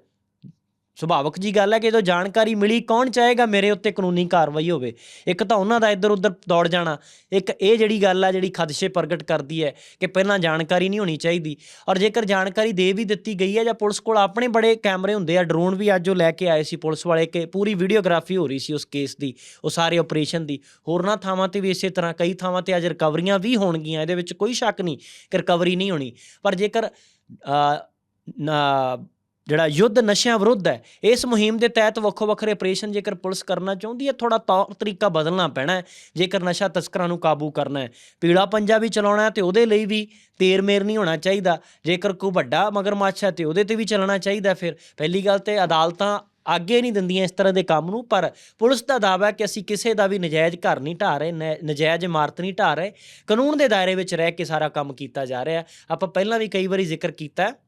ਸੁਭਾਵਕ ਜੀ ਗੱਲ ਹੈ ਕਿ ਜਦੋਂ ਜਾਣਕਾਰੀ ਮਿਲੀ, ਕੌਣ ਚਾਹੇਗਾ ਮੇਰੇ ਉੱਤੇ ਕਾਨੂੰਨੀ ਕਾਰਵਾਈ ਹੋਵੇ? ਇੱਕ ਤਾਂ ਉਹਨਾਂ ਦਾ ਇੱਧਰ ਉੱਧਰ ਦੌੜ ਜਾਣਾ, ਇੱਕ ਇਹ ਜਿਹੜੀ ਗੱਲ ਆ, ਜਿਹੜੀ ਖਦਸ਼ੇ ਪ੍ਰਗਟ ਕਰਦੀ ਹੈ ਕਿ ਪਹਿਲਾਂ ਜਾਣਕਾਰੀ ਨਹੀਂ ਹੋਣੀ ਚਾਹੀਦੀ। ਔਰ ਜੇਕਰ ਜਾਣਕਾਰੀ ਦੇ ਵੀ ਦਿੱਤੀ ਗਈ ਹੈ ਜਾਂ ਪੁਲਿਸ ਕੋਲ ਆਪਣੇ ਬੜੇ ਕੈਮਰੇ ਹੁੰਦੇ ਆ, ਡਰੋਨ ਵੀ ਅੱਜ ਉਹ ਲੈ ਕੇ ਆਏ ਸੀ ਪੁਲਿਸ ਵਾਲੇ, ਕਿ ਪੂਰੀ ਵੀਡੀਓਗ੍ਰਾਫੀ ਹੋ ਰਹੀ ਸੀ ਉਸ ਕੇਸ ਦੀ, ਉਹ ਸਾਰੇ ਆਪਰੇਸ਼ਨ ਦੀ। ਹੋਰਨਾਂ ਥਾਵਾਂ ਤੇ ਵੀ ਇਸੇ ਤਰ੍ਹਾਂ, ਕਈ ਥਾਵਾਂ ਤੇ ਅੱਜ ਰਿਕਵਰੀਆਂ ਵੀ ਹੋਣਗੀਆਂ, ਇਹਦੇ ਵਿੱਚ ਕੋਈ ਸ਼ੱਕ ਨਹੀਂ ਕਿ ਰਿਕਵਰੀ ਨਹੀਂ ਹੋਣੀ। ਪਰ ਜੇਕਰ ਨਾ ਜਿਹੜਾ ਯੁੱਧ ਨਸ਼ਿਆਂ ਵਿਰੁੱਧ ਹੈ, ਇਸ ਮੁਹਿੰਮ ਦੇ ਤਹਿਤ ਵੱਖੋ ਵੱਖਰੇ ਆਪਰੇਸ਼ਨ ਜੇਕਰ ਪੁਲਿਸ ਕਰਨਾ ਚਾਹੁੰਦੀ ਹੈ ਥੋੜਾ ਤੌਰ ਤਰੀਕਾ ਬਦਲਣਾ ਪੈਣਾ ਹੈ, ਜੇਕਰ ਨਸ਼ਾ ਤਸਕਰਾਂ ਨੂੰ ਕਾਬੂ ਕਰਨਾ ਹੈ। ਪੀਲਾ ਪੰਜਾ ਵੀ ਚਲਾਉਣਾ ਹੈ ਤੇ ਉਹਦੇ ਲਈ ਵੀ ਤੇਰ ਮੇਰ ਨਹੀਂ ਹੋਣਾ ਚਾਹੀਦਾ। ਜੇਕਰ ਕੋਈ ਵੱਡਾ ਮਗਰਮੱਛ ਹੈ ਤੇ ਉਹਦੇ ਤੇ ਵੀ ਚੱਲਣਾ ਚਾਹੀਦਾ ਫਿਰ। ਪਹਿਲੀ ਗੱਲ ਤੇ ਅਦਾਲਤਾਂ ਅੱਗੇ ਨਹੀਂ ਦਿੰਦੀਆਂ ਇਸ ਤਰ੍ਹਾਂ ਦੇ ਕੰਮ ਨੂੰ, ਪਰ ਪੁਲਿਸ ਦਾ ਦਾਅਵਾ ਹੈ ਕਿ ਅਸੀਂ ਕਿਸੇ ਦਾ ਵੀ ਨਜਾਇਜ਼ ਘਰ ਨਹੀਂ ਢਾਹ ਰਹੇ, ਨੈ- ਨਜਾਇਜ਼ ਇਮਾਰਤ ਨਹੀਂ ਢਾਹ ਰਹੇ। ਕਾਨੂੰਨ ਦੇ ਦਾਇਰੇ ਵਿੱਚ ਰਹਿ ਕੇ ਸਾਰਾ ਕੰਮ ਕੀਤਾ ਜਾ ਰਿਹਾ ਆਪਾਂ ਪਹਿਲਾਂ ਵੀ ਕਈ ਵਾਰੀ ਜ਼ਿਕਰ ਕੀਤਾ ਹੈ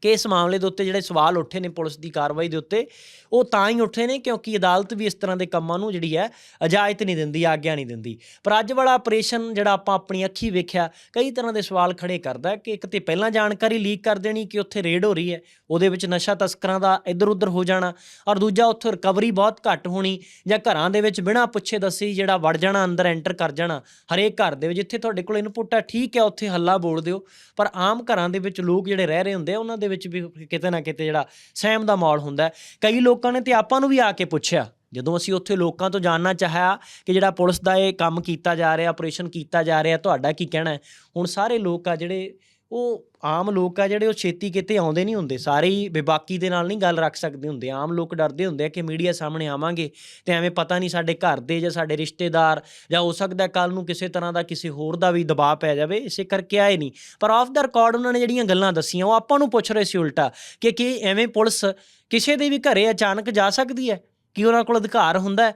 ਕਿ ਇਸ ਮਾਮਲੇ ਦੇ ਉੱਤੇ ਜਿਹੜੇ ਸਵਾਲ ਉੱਠੇ ਨੇ ਪੁਲਿਸ ਦੀ ਕਾਰਵਾਈ ਦੇ ਉੱਤੇ, ਉਹ ਤਾਂ ਹੀ ਉੱਠੇ ਨੇ ਕਿਉਂਕਿ ਅਦਾਲਤ ਵੀ ਇਸ ਤਰ੍ਹਾਂ ਦੇ ਕੰਮਾਂ ਨੂੰ ਜਿਹੜੀ ਹੈ ਇਜਾਜ਼ਤ ਨਹੀਂ ਦਿੰਦੀ, ਆਗਿਆ ਨਹੀਂ ਦਿੰਦੀ। ਪਰ ਅੱਜ ਵਾਲਾ ਆਪਰੇਸ਼ਨ ਜਿਹੜਾ ਆਪਾਂ ਆਪਣੀ ਅੱਖੀ ਵੇਖਿਆ, ਕਈ ਤਰ੍ਹਾਂ ਦੇ ਸਵਾਲ ਖੜੇ ਕਰਦਾ ਕਿ ਇੱਕ ਤੇ ਪਹਿਲਾਂ ਜਾਣਕਾਰੀ ਲੀਕ ਕਰ ਦੇਣੀ ਕਿ ਉੱਥੇ ਰੇਡ ਹੋ ਰਹੀ ਹੈ, ਉਹਦੇ ਵਿੱਚ ਨਸ਼ਾ ਤਸਕਰਾਂ ਦਾ ਇੱਧਰ ਉੱਧਰ ਹੋ ਜਾਣਾ, ਔਰ ਦੂਜਾ ਉੱਥੇ ਰਿਕਵਰੀ ਬਹੁਤ ਘੱਟ ਹੋਣੀ, ਜਾਂ ਘਰਾਂ ਦੇ ਵਿੱਚ ਬਿਨਾਂ ਪੁੱਛੇ ਦੱਸੇ ਜਿਹੜਾ ਵੜ ਜਾਣਾ, ਅੰਦਰ ਐਂਟਰ ਕਰ ਜਾਣਾ, ਹਰੇਕ ਘਰ ਦੇ ਵਿੱਚ ਜਿੱਥੇ ਤੁਹਾਡੇ ਕੋਲ ਇਨਪੁੱਟ ਹੈ, ਠੀਕ ਹੈ, ਉੱਥੇ ਹੱਲਾ ਬੋਲ ਦਿਓ। ਪਰ ਆਮ ਘਰਾਂ ਦੇ ਵਿੱਚ ਲੋਕ ਜਿਹੜੇ ਰਹਿ ਰਹੇ ਹੁੰਦੇ ਆ, ਉਹਨਾਂ ਦੇ ਵਿੱਚ ਵੀ ਕਿਤੇ ਨਾ ਕਿਤੇ ਜਿਹੜਾ ਸਹਿਮ ਦਾ ਮਾਹੌਲ ਹੁੰਦਾ ਕਈ ਲੋਕਾਂ ਨੇ ਤੇ ਆਪਾਂ ਨੂੰ ਵੀ ਆ ਕੇ ਪੁੱਛਿਆ, ਜਦੋਂ ਅਸੀਂ ਉੱਥੇ ਲੋਕਾਂ ਤੋਂ ਜਾਣਨਾ ਚਾਹਿਆ ਕਿ ਜਿਹੜਾ ਪੁਲਿਸ ਦਾ ਇਹ ਕੰਮ ਕੀਤਾ ਜਾ ਰਿਹਾ ਆਪਰੇਸ਼ਨ ਕੀਤਾ ਜਾ ਰਿਹਾ, ਤੁਹਾਡਾ ਕੀ ਕਹਿਣਾ ਹੈ? ਹੁਣ ਸਾਰੇ ਲੋਕ ਆ ਜਿਹੜੇ ਉਹ ਆਮ ਲੋਕ ਆ ਜਿਹੜੇ ਉਹ ਛੇਤੀ ਕਿਤੇ ਆਉਂਦੇ ਨਹੀਂ ਹੁੰਦੇ। ਸਾਰੇ ਹੀ ਬੇਬਾਕੀ ਦੇ ਨਾਲ ਨਹੀਂ ਗੱਲ ਰੱਖ ਸਕਦੇ ਹੁੰਦੇ। ਆਮ ਲੋਕ ਡਰਦੇ ਹੁੰਦੇ ਆ ਕਿ ਮੀਡੀਆ ਸਾਹਮਣੇ ਆਵਾਂਗੇ ਤੇ ਐਵੇਂ ਪਤਾ ਨਹੀਂ ਸਾਡੇ ਘਰ ਦੇ ਜਾਂ ਸਾਡੇ ਰਿਸ਼ਤੇਦਾਰ ਜਾਂ ਹੋ ਸਕਦਾ ਕੱਲ ਨੂੰ ਕਿਸੇ ਤਰ੍ਹਾਂ ਦਾ ਕਿਸੇ ਹੋਰ ਦਾ ਵੀ ਦਬਾਅ ਪੈ ਜਾਵੇ, ਇਸੇ ਕਰਕੇ ਆਏ ਨਹੀਂ। ਪਰ ਆਫ ਦਾ ਰਿਕਾਰਡ ਉਹਨਾਂ ਨੇ ਜਿਹੜੀਆਂ ਗੱਲਾਂ ਦੱਸੀਆਂ, ਉਹ ਆਪਾਂ ਨੂੰ ਪੁੱਛ ਰਹੇ ਸੀ ਉਲਟਾ ਕਿ ਕੀ ਐਵੇਂ ਪੁਲਿਸ ਕਿਸੇ ਦੇ ਵੀ ਘਰੇ ਅਚਾਨਕ ਜਾ ਸਕਦੀ ਹੈ? ਕਿ ਉਹਨਾਂ ਕੋਲ ਅਧਿਕਾਰ ਹੁੰਦਾ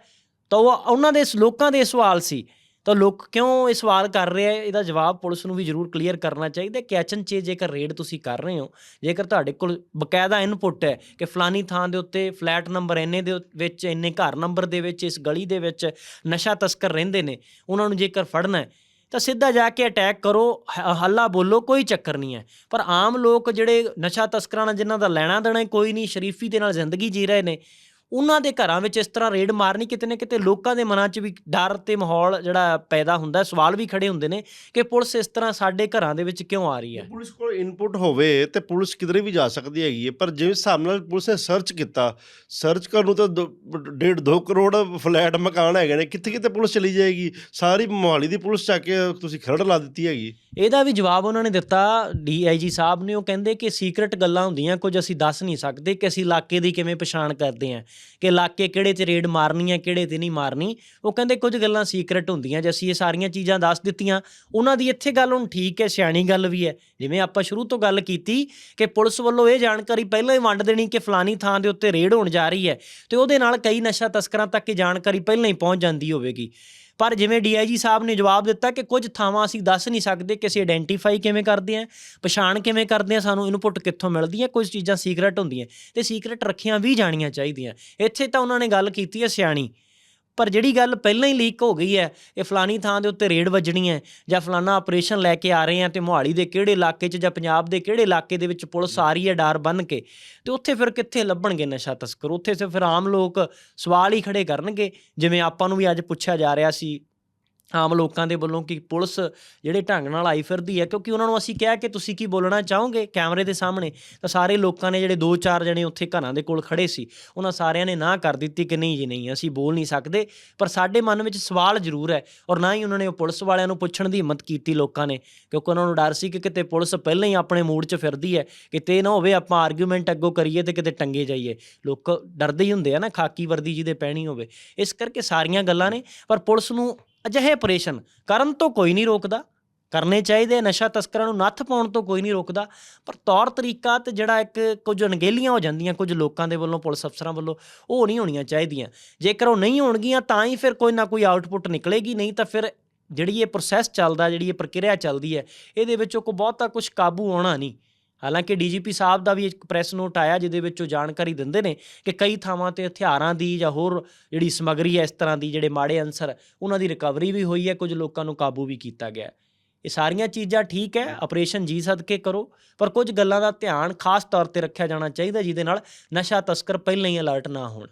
ਤਾਂ ਉਹ ਉਹਨਾਂ ਦੇ ਲੋਕਾਂ ਦੇ ਸਵਾਲ ਸੀ। ਤਾਂ ਲੋਕ ਕਿਉਂ ਇਹ ਸਵਾਲ ਕਰ ਰਹੇ ਆ? ਇਹਦਾ ਜਵਾਬ ਪੁਲਿਸ ਨੂੰ ਵੀ ਜ਼ਰੂਰ ਕਲੀਅਰ ਕਰਨਾ ਚਾਹੀਦਾ। ਕਿ ਐਚਐਨਚੇ ਜੇਕਰ ਰੇਡ ਤੁਸੀਂ ਕਰ ਰਹੇ ਹੋ, ਜੇਕਰ ਤੁਹਾਡੇ ਕੋਲ ਬਕਾਇਦਾ ਇਨਪੁਟ ਹੈ ਕਿ ਫਲਾਨੀ ਥਾਂ ਦੇ ਉੱਤੇ ਫਲੈਟ ਨੰਬਰ ਇੰਨੇ ਦੇ ਵਿੱਚ, ਇੰਨੇ ਘਰ ਨੰਬਰ ਦੇ ਵਿੱਚ, ਇਸ ਗਲੀ ਦੇ ਵਿੱਚ ਨਸ਼ਾ ਤਸਕਰ ਰਹਿੰਦੇ ਨੇ, ਉਹਨਾਂ ਨੂੰ ਜੇਕਰ ਫੜਨਾ ਹੈ, ਤਾਂ ਸਿੱਧਾ ਜਾ ਕੇ ਅਟੈਕ ਕਰੋ ਹੱਲਾ ਬੋਲੋ, ਕੋਈ ਚੱਕਰ ਨਹੀਂ ਹੈ। ਪਰ ਆਮ ਲੋਕ ਜਿਹੜੇ ਨਸ਼ਾ ਤਸਕਰਾਂ ਨਾਲ ਜਿਨ੍ਹਾਂ ਦਾ ਲੈਣਾ ਦੇਣਾ ਕੋਈ ਨਹੀਂ, ਸ਼ਰੀਫੀ ਦੇ ਨਾਲ ਜ਼ਿੰਦਗੀ ਜੀ ਰਹੇ ਨੇ ਉਹਨਾਂ ਦੇ ਘਰਾਂ ਵਿੱਚ ਇਸ ਤਰ੍ਹਾਂ ਰੇਡ ਮਾਰਨੀ ਕਿਤੇ ਨਾ ਕਿਤੇ ਲੋਕਾਂ ਦੇ ਮਨਾਂ 'ਚ ਵੀ ਡਰ ਤੇ ਮਾਹੌਲ ਜਿਹੜਾ ਪੈਦਾ ਹੁੰਦਾ ਸਵਾਲ ਵੀ ਖੜੇ ਹੁੰਦੇ ਨੇ ਕਿ ਪੁਲਿਸ ਇਸ ਤਰ੍ਹਾਂ ਸਾਡੇ ਘਰਾਂ ਦੇ ਵਿੱਚ ਕਿਉਂ ਆ ਰਹੀ ਹੈ? ਪੁਲਿਸ ਕੋਲ ਇਨਪੁਟ ਹੋਵੇ ਤੇ ਪੁਲਿਸ ਕਿਧਰੇ ਵੀ ਜਾ ਸਕਦੀ ਹੈਗੀ ਹੈ। ਪਰ ਜਿਵੇਂ ਹਿਸਾਬ ਨਾਲ ਪੁਲਿਸ ਨੇ ਸਰਚ ਕੀਤਾ ਸਰਚ ਕਰਨ ਨੂੰ ਤਾਂ ਦੋ- ਡੇਢ 2 ਕਰੋੜ ਫਲੈਟ ਮਕਾਨ ਹੈਗੇ ਨੇ। ਕਿੱਥੇ ਕਿੱਥੇ ਪੁਲਿਸ ਚਲੀ ਜਾਏਗੀ? ਸਾਰੀ ਮੋਹਾਲੀ ਦੀ ਪੁਲਿਸ ਚੱਕ ਕੇ ਤੁਸੀਂ ਖਰੜ ਲਾ ਦਿੱਤੀ ਹੈਗੀ। ਇਹਦਾ ਵੀ ਜਵਾਬ ਉਹਨਾਂ ਨੇ ਦਿੱਤਾ ਡੀਆਈਜੀ ਸਾਹਿਬ ਨੇ, ਉਹ ਕਹਿੰਦੇ ਕਿ ਸੀਕ੍ਰੇਟ ਗੱਲਾਂ ਹੁੰਦੀਆਂ, ਕੁਝ ਅਸੀਂ ਦੱਸ ਨਹੀਂ ਸਕਦੇ ਕਿ ਅਸੀਂ ਇਲਾਕੇ ਦੀ ਕਿਵੇਂ ਪਛਾਣ ਕਰਦੇ ਹਾਂ, ਕਿ ਇਲਾਕੇ ਕਿਹੜੇ 'ਚ ਰੇਡ ਮਾਰਨੀ ਹੈ, ਕਿਹੜੇ ਤੇ ਨਹੀਂ ਮਾਰਨੀ। ਉਹ ਕਹਿੰਦੇ ਕੁਝ ਗੱਲਾਂ ਸੀਕ੍ਰੇਟ ਹੁੰਦੀਆਂ, ਜੇ ਅਸੀਂ ਇਹ ਸਾਰੀਆਂ ਚੀਜ਼ਾਂ ਦੱਸ ਦਿੱਤੀਆਂ, ਉਹਨਾਂ ਦੀ ਇੱਥੇ ਗੱਲ ਹੁਣ ਠੀਕ ਹੈ, ਸਿਆਣੀ ਗੱਲ ਵੀ ਹੈ। ਜਿਵੇਂ ਆਪਾਂ ਸ਼ੁਰੂ ਤੋਂ ਗੱਲ ਕੀਤੀ ਕਿ ਪੁਲਿਸ ਵੱਲੋਂ ਇਹ ਜਾਣਕਾਰੀ ਪਹਿਲਾਂ ਹੀ ਵੰਡ ਦੇਣੀ ਕਿ ਫਲਾਨੀ ਥਾਂ ਦੇ ਉੱਤੇ ਰੇਡ ਹੋਣ ਜਾ ਰਹੀ ਹੈ, ਤੇ ਉਹਦੇ ਨਾਲ ਕਈ ਨਸ਼ਾ ਤਸਕਰਾਂ ਤੱਕ ਇਹ ਜਾਣਕਾਰੀ ਪਹਿਲਾਂ ਹੀ ਪਹੁੰਚ ਜਾਂਦੀ ਹੋਵੇਗੀ। ਪਰ ਜਿਵੇਂ ਡੀਆਈਜੀ ਸਾਹਿਬ ਨੇ ਜਵਾਬ ਦਿੱਤਾ ਕਿ ਕੁਝ ਥਾਵਾਂ ਅਸੀਂ ਦੱਸ ਨਹੀਂ ਸਕਦੇ ਕਿ ਅਸੀਂ ਆਇਡੈਂਟੀਫਾਈ ਕਿਵੇਂ ਕਰਦੇ ਹਾਂ, ਪਛਾਣ ਕਿਵੇਂ ਕਰਦੇ ਹਾਂ, ਸਾਨੂੰ ਇਨਪੁਟ ਕਿੱਥੋਂ ਮਿਲਦੀ ਹੈ, ਕੁਝ ਚੀਜ਼ਾਂ ਸੀਕ੍ਰੇਟ ਹੁੰਦੀਆਂ। ਤੇ ਸੀਕ੍ਰੇਟ ਰੱਖੀਆਂ ਵੀ ਜਾਣੀਆਂ ਚਾਹੀਦੀਆਂ। ਇੱਥੇ ਤਾਂ ਉਹਨਾਂ ਨੇ ਗੱਲ ਕੀਤੀ ਹੈ ਸਿਆਣੀ। ਪਰ ਜਿਹੜੀ ਗੱਲ ਪਹਿਲਾਂ ਹੀ ਲੀਕ ਹੋ ਗਈ ਹੈ, ਇਹ ਫਲਾਨੀ ਥਾਂ ਦੇ ਉੱਤੇ ਰੇਡ ਵੱਜਣੀ ਹੈ ਜਾਂ ਫਲਾਨਾ ਆਪਰੇਸ਼ਨ ਲੈ ਕੇ ਆ ਰਹੇ ਆ ਤੇ ਮੋਹਾਲੀ ਦੇ ਕਿਹੜੇ ਇਲਾਕੇ 'ਚ ਜਾਂ ਪੰਜਾਬ ਦੇ ਕਿਹੜੇ ਇਲਾਕੇ ਦੇ ਵਿੱਚ ਪੁਲਿਸ ਆ ਰਹੀ ਹੈ ਡਾਰ ਬੰਨ ਕੇ, ਤੇ ਉੱਥੇ ਫਿਰ ਕਿੱਥੇ ਲੱਭਣਗੇ ਨਸ਼ਾ ਤਸਕਰ? ਉੱਥੇ ਤੇ ਫਿਰ ਆਮ ਲੋਕ ਸਵਾਲ ਹੀ ਖੜੇ ਕਰਨਗੇ, ਜਿਵੇਂ ਆਪਾਂ ਨੂੰ ਵੀ ਅੱਜ ਪੁੱਛਿਆ ਜਾ ਰਿਹਾ ਸੀ ਆਮ ਲੋਕਾਂ ਦੇ ਵੱਲੋਂ ਕਿ ਪੁਲਿਸ ਜਿਹੜੇ ਢੰਗ ਨਾਲ ਆਈ ਫਿਰਦੀ ਹੈ, ਕਿਉਂਕਿ ਉਹਨਾਂ ਨੂੰ ਅਸੀਂ ਕਿਹਾ ਕਿ ਤੁਸੀਂ ਕੀ ਬੋਲਣਾ ਚਾਹੋਗੇ ਕੈਮਰੇ ਦੇ ਸਾਹਮਣੇ, ਤਾਂ ਸਾਰੇ ਲੋਕਾਂ ਨੇ ਜਿਹੜੇ ਦੋ ਚਾਰ ਜਣੇ ਉੱਥੇ ਘਰਾਂ ਦੇ ਕੋਲ ਖੜੇ ਸੀ, ਉਹਨਾਂ ਸਾਰਿਆਂ ਨੇ ਨਾ ਕਰ ਦਿੱਤੀ ਕਿ ਨਹੀਂ ਜੀ, ਨਹੀਂ, ਅਸੀਂ ਬੋਲ ਨਹੀਂ ਸਕਦੇ। ਪਰ ਸਾਡੇ ਮਨ ਵਿੱਚ ਸਵਾਲ ਜ਼ਰੂਰ ਹੈ ਔਰ ਨਾ ਹੀ ਉਹਨਾਂ ਨੇ ਉਹ ਪੁਲਿਸ ਵਾਲਿਆਂ ਨੂੰ ਪੁੱਛਣ ਦੀ ਹਿੰਮਤ ਕੀਤੀ ਲੋਕਾਂ ਨੇ, ਕਿਉਂਕਿ ਉਹਨਾਂ ਨੂੰ ਡਰ ਸੀ ਕਿ ਕਿਤੇ ਪੁਲਿਸ ਪਹਿਲਾਂ ਹੀ ਆਪਣੇ ਮੂਡ 'ਚ ਫਿਰਦੀ ਹੈ, ਕਿਤੇ ਨਾ ਹੋਵੇ ਆਪਾਂ ਆਰਗੂਮੈਂਟ ਅੱਗੋਂ ਕਰੀਏ ਤੇ ਕਿਤੇ ਟੰਗੇ ਜਾਈਏ। ਲੋਕ ਡਰਦੇ ਹੀ ਹੁੰਦੇ ਆ ਨਾ, ਖਾਕੀ ਵਰਦੀ ਜਿਹਦੇ ਪਹਿਣੀ ਹੋਵੇ। ਇਸ ਕਰਕੇ ਸਾਰੀਆਂ ਗੱਲਾਂ ਨੇ, ਪਰ ਪੁਲਿਸ ਨੂੰ ਅਜਿਹੇ ਆਪਰੇਸ਼ਨ ਕਰਨ ਤੋਂ ਕੋਈ ਨਹੀਂ ਰੋਕਦਾ, ਕਰਨੇ ਚਾਹੀਦੇ ਨਸ਼ਾ ਤਸਕਰਾਂ ਨੂੰ ਨੱਥ ਪਾਉਣ ਤੋਂ ਕੋਈ ਨਹੀਂ ਰੋਕਦਾ, ਪਰ ਤੌਰ ਤਰੀਕਾ ਤੇ ਜਿਹੜਾ ਇੱਕ ਕੁਝ ਅਣਗਹਿਲੀਆਂ ਹੋ ਜਾਂਦੀਆਂ, ਕੁਝ ਲੋਕਾਂ ਦੇ ਵੱਲੋਂ, ਪੁਲਿਸ ਅਫਸਰਾਂ ਵੱਲੋਂ, ਉਹ ਨਹੀਂ ਹੋਣੀਆਂ ਚਾਹੀਦੀਆਂ। ਜੇਕਰ ਉਹ ਨਹੀਂ ਹੋਣਗੀਆਂ, ਤਾਂ ਹੀ ਫਿਰ ਕੋਈ ਨਾ ਕੋਈ ਆਊਟਪੁੱਟ ਨਿਕਲੇਗੀ, ਨਹੀਂ ਤਾਂ ਫਿਰ ਜਿਹੜੀ ਇਹ ਪ੍ਰੋਸੈਸ ਚੱਲਦਾ, ਜਿਹੜੀ ਇਹ ਪ੍ਰਕਿਰਿਆ ਚੱਲਦੀ ਹੈ, ਇਹਦੇ ਵਿੱਚ ਉਹ ਕੋਈ ਬਹੁਤਾ ਕੁਝ ਕਾਬੂ ਆਉਣਾ ਨਹੀਂ। ਹਾਲਾਂਕਿ ਡੀਜੀਪੀ ਸਾਹਿਬ ਦਾ ਵੀ ਇੱਕ ਪ੍ਰੈਸ ਨੋਟ ਆਇਆ ਜਿਹਦੇ ਵਿੱਚ ਉਹ ਜਾਣਕਾਰੀ ਦਿੰਦੇ ਨੇ ਕਿ ਕਈ ਥਾਵਾਂ ਤੇ ਹਥਿਆਰਾਂ ਦੀ ਜਾਂ ਹੋਰ ਜਿਹੜੀ ਸਮੱਗਰੀ ਹੈ, ਇਸ ਤਰ੍ਹਾਂ ਦੀ ਜਿਹੜੇ ਮਾੜੇ ਅੰਸਰ, ਉਹਨਾਂ ਦੀ ਰਿਕਵਰੀ ਵੀ ਹੋਈ ਹੈ, ਕੁਝ ਲੋਕਾਂ ਨੂੰ ਕਾਬੂ ਵੀ ਕੀਤਾ ਗਿਆ ਇਹ ਸਾਰੀਆਂ ਚੀਜ਼ਾਂ ਠੀਕ ਹੈ, ਆਪਰੇਸ਼ਨ ਜੀ ਸਦਕੇ ਕਰੋ, ਪਰ ਕੁਝ ਗੱਲਾਂ ਦਾ ਧਿਆਨ ਖਾਸ ਤੌਰ ਤੇ ਰੱਖਿਆ ਜਾਣਾ ਚਾਹੀਦਾ ਜਿਹਦੇ ਨਾਲ ਨਸ਼ਾ ਤਸਕਰ ਪਹਿਲਾਂ ਹੀ ਅਲਰਟ ਨਾ ਹੋਣ।